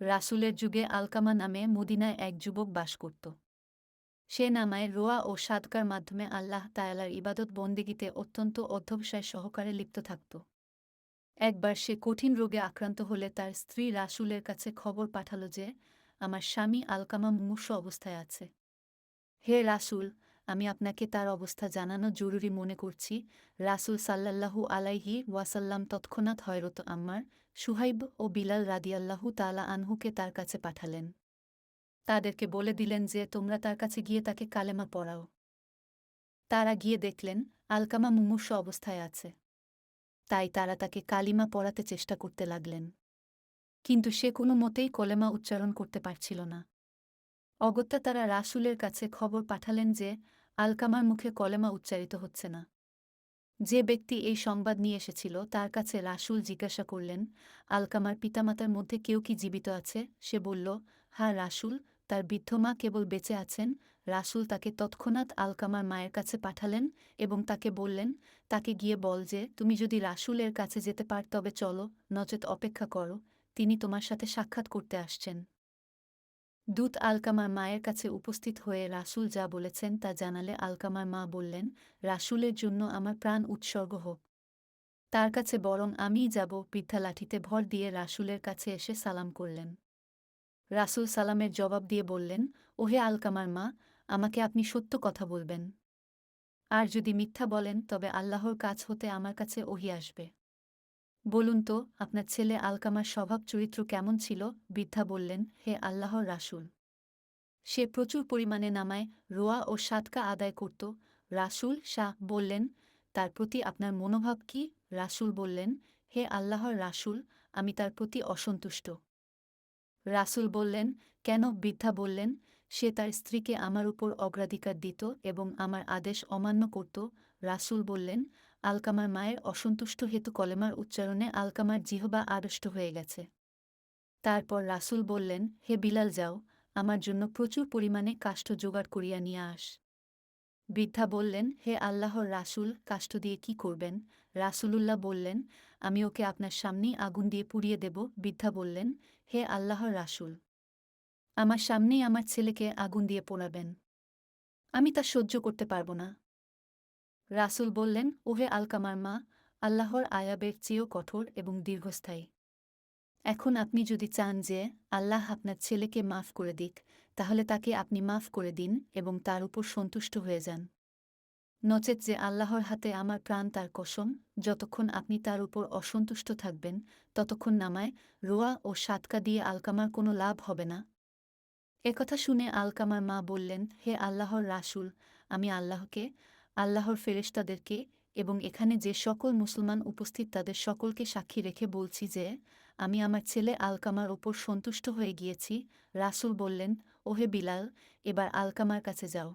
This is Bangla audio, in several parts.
রাসূলের যুগে আলকামা নামে মদিনায় এক যুবক বাস করত। সে নামায় রোয়া ও সাদকার মাধ্যমে আল্লাহ তায়ালার ইবাদত বন্দেগীতে অত্যন্ত অধ্যবসায় সহকারে লিপ্ত থাকত। একবার সে কঠিন রোগে আক্রান্ত হলে তার স্ত্রী রাসূলের কাছে খবর পাঠাল যে, আমার স্বামী আলকামা মুমূর্ষ অবস্থায় আছে। হে রাসূল, আমি আপনাকে তার অবস্থা জানানো জরুরি মনে করছি। রাসূল সাল্লাল্লাহু আলাইহি ওয়াসাল্লাম তৎক্ষণাৎ হয়রত আম্মার সুহাইব ও বিলাল রাদিয়াল্লাহু তালা আনহুকে তার কাছে পাঠালেন। তাদেরকে বলে দিলেন যে, তোমরা তার কাছে গিয়ে তাকে কালেমা পড়াও। তারা গিয়ে দেখলেন, আলকামা মুমূর্ষ অবস্থায় আছে। তাই তারা তাকে কালিমা পড়াতে চেষ্টা করতে লাগলেন। কিন্তু সে কোনো মতেই কলেমা উচ্চারণ করতে পারছিল না। অগত্যা তারা রাসূলের কাছে খবর পাঠালেন যে, আলকামার মুখে কলেমা উচ্চারিত হচ্ছে না। যে ব্যক্তি এই সংবাদ নিয়ে এসেছিল তার কাছে রাসূল জিজ্ঞাসা করলেন, আলকামার পিতামাতার মধ্যে কেউ কি জীবিত আছে? সে বলল হ্যাঁ রাসূল, তার বৃদ্ধ মা কেবল বেঁচে আছেন। রাসূল তাকে তৎক্ষণাৎ আলকামার মায়ের কাছে পাঠালেন এবং তাকে বললেন, তাকে গিয়ে বল যে, তুমি যদি রাসূলের কাছে যেতে পার তবে চলো, নচেত অপেক্ষা করো। তিনি তোমার সাথে সাক্ষাৎ করতে আসছেন। দূত আলকামার মায়ের কাছে উপস্থিত হয়ে রাসূল যা বলেছেন তা জানালে আলকামার মা বললেন, রাসূলের জন্য আমার প্রাণ উৎসর্গ হোক। তার কাছে বরং আমিই যাব। বৃদ্ধা লাঠিতে ভর দিয়ে রাসূলের কাছে এসে সালাম করলেন। রাসূল সালামের জবাব দিয়ে বললেন, ওহে আলকামার মা, আমাকে আপনি সত্য কথা বলবেন। আর যদি মিথ্যা বলেন, তবে আল্লাহর কাছ হতে আমার কাছে ওহি আসবে। বলুন তো, আপনার ছেলে আলকামার স্বভাব চরিত্র কেমন ছিল? বৃদ্ধা বললেন, হে আল্লাহর রাসূল। সে প্রচুর পরিমাণে নামায়, রোয়া ও সাতকা আদায় করত। রাসূল শাহ বললেন, তার প্রতি আপনার মনোভাব কি? রাসূল বললেন, হে আল্লাহর রাসূল, আমি তার প্রতি অসন্তুষ্ট। রাসূল বললেন, কেন? বৃদ্ধা বললেন, সে তার স্ত্রীকে আমার উপর অগ্রাধিকার দিত এবং আমার আদেশ অমান্য করত। রাসূল বললেন আলকামার মায়ের অসন্তুষ্ট হেতু কলেমার উচ্চারণে আলকামার জিহবা আড়ষ্ট হয়ে গেছে। তারপর রাসূল বললেন, হে বিলাল যাও, আমার জন্য প্রচুর পরিমাণে কাষ্ঠ জোগাড় করিয়া নিয়ে আস। বৃদ্ধা বললেন, হে আল্লাহর রাসূল, কাষ্ঠ দিয়ে কি করবেন? রাসূলুল্লাহ বললেন, আমি ওকে আপনার সামনেই আগুন দিয়ে পুড়িয়ে দেব। বৃদ্ধা বললেন, হে আল্লাহর রাসূল, আমার সামনেই আমার ছেলেকে আগুন দিয়ে পোড়াবেন। আমি তা সহ্য করতে পারব না। রাসূল বললেন, ওহে আলকামার মা, আল্লাহর আয়াবের চেয়েও কঠোর এবং দীর্ঘস্থায়ী। এখন আপনি যদি চান যে আল্লাহ আপনার ছেলেকে মাফ করে দিক, তাহলে তাকে আপনি মাফ করে দিন এবং তার উপর সন্তুষ্ট হয়ে যান। নচেত যে আল্লাহর হাতে আমার প্রাণ তার কসম, যতক্ষণ আপনি তার উপর অসন্তুষ্ট থাকবেন, ততক্ষণ নামায় রোয়া ও সাতকা দিয়ে আলকামার কোনো লাভ হবে না। একথা শুনে আলকামার মা বললেন, হে আল্লাহর রাসূল, আমি আল্লাহকে আল্লাহর ফেরেশতাদেরকে এবং এখানে যে সকল মুসলমান উপস্থিত তাদের সকলকে সাক্ষী রেখে বলছি যে, আমি আমার ছেলে আলকামার ওপর সন্তুষ্ট হয়ে গিয়েছি। রাসূল বললেন, ওহে বিলাল, এবার আলকামার কাছে যাও।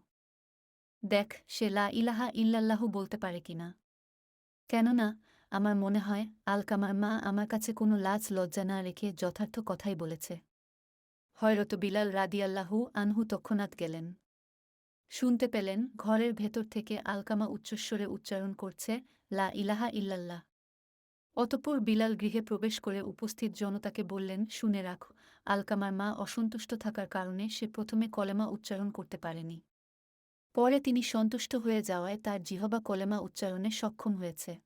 দেখ, সে লা ইলাহা ইল্লাল্লাহু বলতে পারে কিনা। কেননা, আমার মনে হয়, আলকামার মা আমার কাছে কোনো লাজ লজ্জা না রেখে যথার্থ কথাই বলেছে। হয়রত বিলাল রাদিয়াল্লাহু আনহু তৎক্ষণাৎ গেলেন। শুনতে পেলেন ঘরের ভেতর থেকে আলকামা উচ্চস্বরে উচ্চারণ করছে, লা ইলাহা ইল্লাল্লাহ। অতঃপর বিলাল গৃহে প্রবেশ করে উপস্থিত জনতাকে বললেন, শুনে রাখ, আলকামার মা অসন্তুষ্ট থাকার কারণে সে প্রথমে কলেমা উচ্চারণ করতে পারেনি। পরে তিনি সন্তুষ্ট হয়ে যাওয়ায় তার জিহবা কলেমা উচ্চারণে সক্ষম হয়েছে।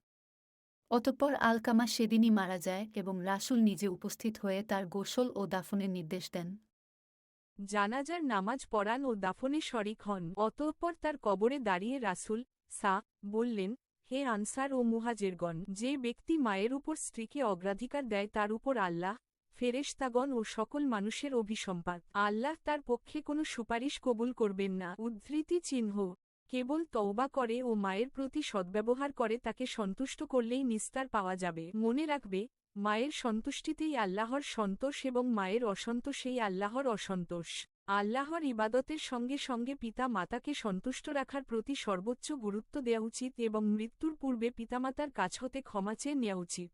অতঃপর আলকামা সেদিনই মারা যায় এবং রাসুল নিজে উপস্থিত হয়ে তার গোসল ও দাফনের নির্দেশ দেন। জানাজার নামাজ পড়ান ও দাফনে শরিক হন। অতঃপর তার কবরে দাঁড়িয়ে রাসূল সা বললেন, হে আনসার ও মুহাজেরগণ, যে ব্যক্তি মায়ের উপর স্ত্রীকে অগ্রাধিকার দেয় তার উপর আল্লাহ, ফেরেশতাগণ ও সকল মানুষের অভিসম্পাদ আল্লাহ তার পক্ষে কোনো সুপারিশ কবুল করবেন না। উদ্ধৃতি চিহ্ন, কেবল তওবা করে ও মায়ের প্রতি সদ্ব্যবহার করে তাকে সন্তুষ্ট করলেই নিস্তার পাওয়া যাবে। মনে রাখবে মায়ের সন্তুষ্টিতেই আল্লাহর সন্তোষ এবং মায়ের অসন্তোষেই আল্লাহর অসন্তোষ। আল্লাহর ইবাদতের সঙ্গে সঙ্গে পিতা মাতাকে সন্তুষ্ট রাখার প্রতি সর্বোচ্চ গুরুত্ব দেওয়া উচিত এবং মৃত্যুর পূর্বে পিতামাতার কাছ হতে ক্ষমা চেয়ে নেওয়া উচিত।